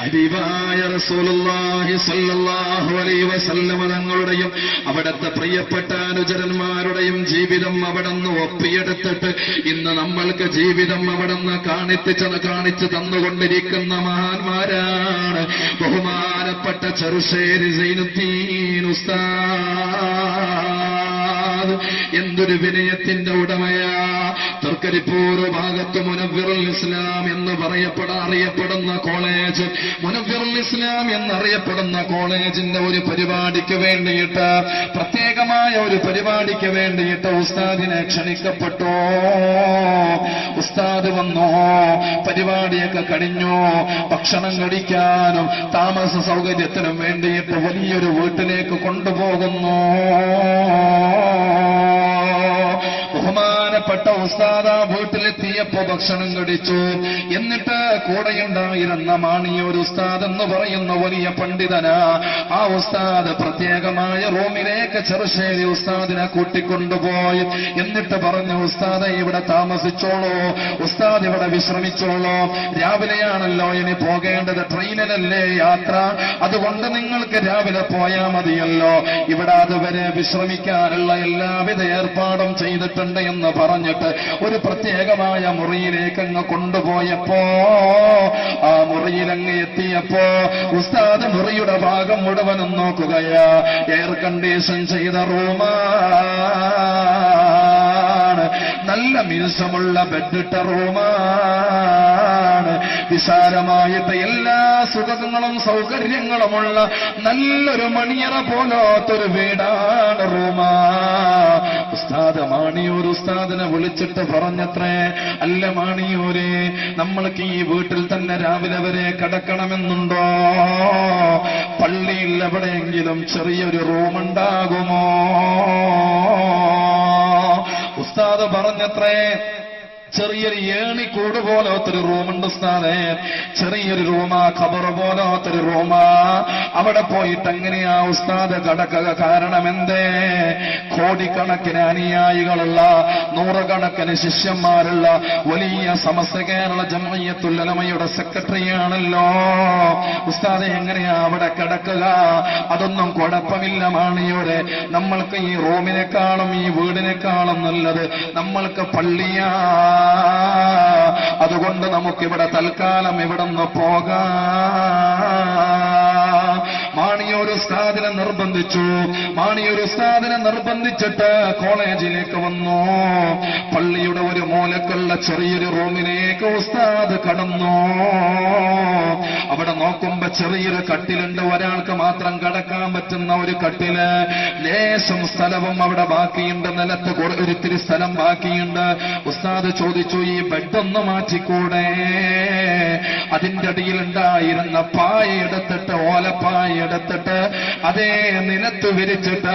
ഹബീബായ റസൂലുള്ളാഹി സ്വല്ലല്ലാഹു അലൈഹി വസല്ലമ തങ്ങളുടെയും അവിടുത്തെ പ്രിയപ്പെട്ട അനുചരന്മാരുടെയും ജീവിതം അവിടുന്ന് ഒപ്പിയെടുത്തിട്ട് ഇന്ന് നമ്മൾക്ക് ജീവിതം അവിടുന്ന് കാണിച്ച് കാണിച്ചു തന്നുകൊണ്ടിരിക്കുന്ന മഹാന്മാരാണ് ബഹുമാനപ്പെട്ട ചെറുശ്ശേരി സൈനുദ്ദീൻ ഉസ്താദ്. എന്തൊരു വിനയത്തിന്റെ ഉടമയാ. തൃക്കരിപ്പൂർ ഭാഗത്ത് മുനവിറുൽ ഇസ്ലാം എന്ന് പറയപ്പെടാ അറിയപ്പെടുന്ന കോളേജ് മുനവ്വിറുൽ ഇസ്ലാം എന്നറിയപ്പെടുന്ന കോളേജിന്റെ ഒരു പരിപാടിക്ക് വേണ്ടിയിട്ട് പ്രത്യേകമായ ഒരു പരിപാടിക്ക് വേണ്ടിയിട്ട് ഉസ്താദിനെ ക്ഷണിക്കപ്പെട്ടോ. ഉസ്താദ് വന്നോ. പരിപാടിയൊക്കെ കഴിഞ്ഞോ. ഭക്ഷണം കഴിക്കാനും താമസ സൗകര്യത്തിനും വേണ്ടിയിട്ട് വലിയൊരു വീട്ടിലേക്ക് കൊണ്ടുപോകുന്നു. ബഹുമാനപ്പെട്ട ഉസ്താദ വീട്ടിലെത്തിയപ്പോ ഭക്ഷണം കഴിച്ചു. എന്നിട്ട് കൂടെയുണ്ടായിരുന്ന മാണിയൊരു ഉസ്താദ് എന്ന് പറയുന്ന വലിയ പണ്ഡിതനാ ആ ഉസ്താദ് പ്രത്യേകമായ റൂമിലേക്ക് ചെറുശ്ശേരി ഉസ്താദിനെ കൂട്ടിക്കൊണ്ടുപോയി. എന്നിട്ട് പറഞ്ഞു ഉസ്താദ ഇവിടെ താമസിച്ചോളൂ. ഉസ്താദ് ഇവിടെ വിശ്രമിച്ചോളൂ. രാവിലെയാണല്ലോ ഇനി പോകേണ്ടത്. ട്രെയിനിലല്ലേ യാത്ര. അതുകൊണ്ട് നിങ്ങൾക്ക് രാവിലെ പോയാൽ മതിയല്ലോ. ഇവിടെ അതുവരെ വിശ്രമിക്കാനുള്ള എല്ലാവിധ ഏർപ്പാടും ചെയ്തിട്ടുണ്ട്. എന്ന് പറഞ്ഞിട്ട് ഒരു പ്രത്യേകമായ മുറിയിലേക്ക് അങ്ങ് കൊണ്ടുപോയപ്പോ ആ മുറിയിലങ്ങ് എത്തിയപ്പോ ഉസ്താദ് മുറിയുടെ ഭാഗം മുഴുവനും നോക്കുകയാ. എയർ കണ്ടീഷൻ ചെയ്ത റൂമാണ്. നല്ല മിനുസമുള്ള ബെഡിട്ട റൂമാണ്. വിശാലമായിട്ട് എല്ലാ സുഖങ്ങളും സൗകര്യങ്ങളുമുള്ള നല്ലൊരു മണിയറ പോലാത്തൊരു വീടാണ് റൂമാ. ഉസ്താദ് മാണിയൂർ ഉസ്താദിനെ വിളിച്ചിട്ട് പറഞ്ഞത്രേ അല്ല മാണിയൂരെ നമ്മൾക്ക് ഈ വീട്ടിൽ തന്നെ രാവിലെ വരെ കിടക്കണമെന്നുണ്ടോ? പള്ളിയിൽ എവിടെയെങ്കിലും ചെറിയൊരു റൂമുണ്ടാകുമോ? ഉസ്താദ് പറഞ്ഞത്രേ ചെറിയൊരു ഏണി ഏണിക്കൂട് പോലത്തൊരു റൂമുണ്ട് സ്ഥാനേ ചെറിയൊരു റൂമാ ഖബർ പോലത്തൊരു റൂമാ. അവിടെ പോയിട്ട് എങ്ങനെയാ ഉസ്താദ് കടക്കുക. കാരണം എന്തേ കോടിക്കണക്കിന് അനുയായികളുള്ള നൂറുകണക്കിന് ശിഷ്യന്മാരുള്ള വലിയ സമസ്ത കേരള ജമയത്തുല്ലമയുടെ സെക്രട്ടറിയാണല്ലോ. ഉസ്താദ് എങ്ങനെയാ അവിടെ കിടക്കുക? അതൊന്നും കുഴപ്പമില്ല മാണിയോടെ നമ്മൾക്ക് ഈ റൂമിനെക്കാളും ഈ വീടിനെക്കാളും നല്ലത് നമ്മൾക്ക് പള്ളിയാ. അതുകൊണ്ട് നമുക്കിവിടെ തൽക്കാലം ഇവിടെ നിന്ന് പോകാം. മാണിയൊരു ഉസ്താദിനെ നിർബന്ധിച്ചു. മാണി ഒരു ഉസ്താദിനെ നിർബന്ധിച്ചിട്ട് കോളേജിലേക്ക് വന്നു. പള്ളിയുടെ ഒരു മൂലക്കുള്ള ചെറിയൊരു റൂമിലേക്ക് ഉസ്താദ് കടന്നു. അവിടെ നോക്കുമ്പോ ചെറിയൊരു കട്ടിലുണ്ട്. ഒരാൾക്ക് മാത്രം കടക്കാൻ പറ്റുന്ന ഒരു കട്ടിൽ. ലേശം സ്ഥലവും അവിടെ ബാക്കിയുണ്ട്. നിലത്ത് ഒരിത്തിരി സ്ഥലം ബാക്കിയുണ്ട്. ഉസ്താദ് ചോദിച്ചു ഈ ബെഡൊന്ന് മാറ്റിക്കൂടെ? അതിന്റെ അടിയിൽ ഉണ്ടായിരുന്ന പായ എടുത്തിട്ട് ഓലപ്പായ എടുത്തിട്ട് അതേ നിലത്ത് വിരിച്ചിട്ട്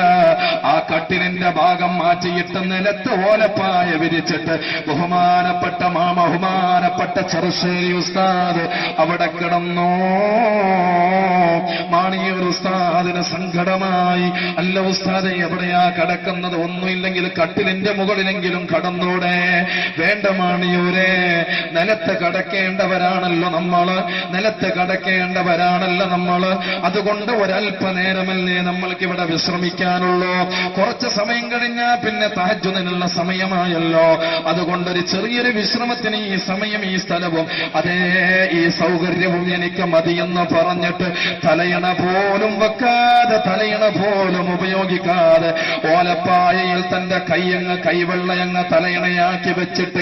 ആ കട്ടിലിന്റെ ഭാഗം മാറ്റിയിട്ട് നിലത്ത് ഓലപ്പായ വിരിച്ചിട്ട് ബഹുമാനപ്പെട്ട മാ ബഹുമാനപ്പെട്ട ചെറുശ്ശേരി ഉസ്താദ് അവിടെ കിടന്നു. ഉസ്താദിന് സങ്കടമായി അല്ല ഉസ്താദെ എവിടെയാ കിടക്കുന്നത്? ഒന്നുമില്ലെങ്കിൽ കട്ടിലിന്റെ മുകളിലെങ്കിലും കടന്നോടെ. വേണ്ട മാണിയൂരെ നിലത്ത് കടക്കേണ്ടവരാണല്ലോ നമ്മൾ. നിലത്ത് കടക്കേണ്ടവരാണല്ലോ നമ്മൾ. അതുകൊണ്ട് ഒരല്പനേരമല്ലേ നമ്മൾക്ക് ഇവിടെ വിശ്രമിക്കാനുള്ളൂ. കുറച്ച് സമയം കഴിഞ്ഞാൽ പിന്നെ താജ്ജുദിനുള്ള സമയമായല്ലോ. അതുകൊണ്ട് ഒരു ചെറിയൊരു വിശ്രമത്തിന് ഈ സമയം ഈ സ്ഥലവും അതേ ഈ സൗകര്യവും എനിക്ക് മതിയെന്ന് പറഞ്ഞിട്ട് തലയണ പോലും വെക്കാതെ തലയിണ പോലും ഉപയോഗിക്കാതെ ഓലപ്പായയിൽ തന്റെ കൈയങ്ങ് കൈവെള്ളയങ്ങ് തലയിണയാക്കി വെച്ചിട്ട്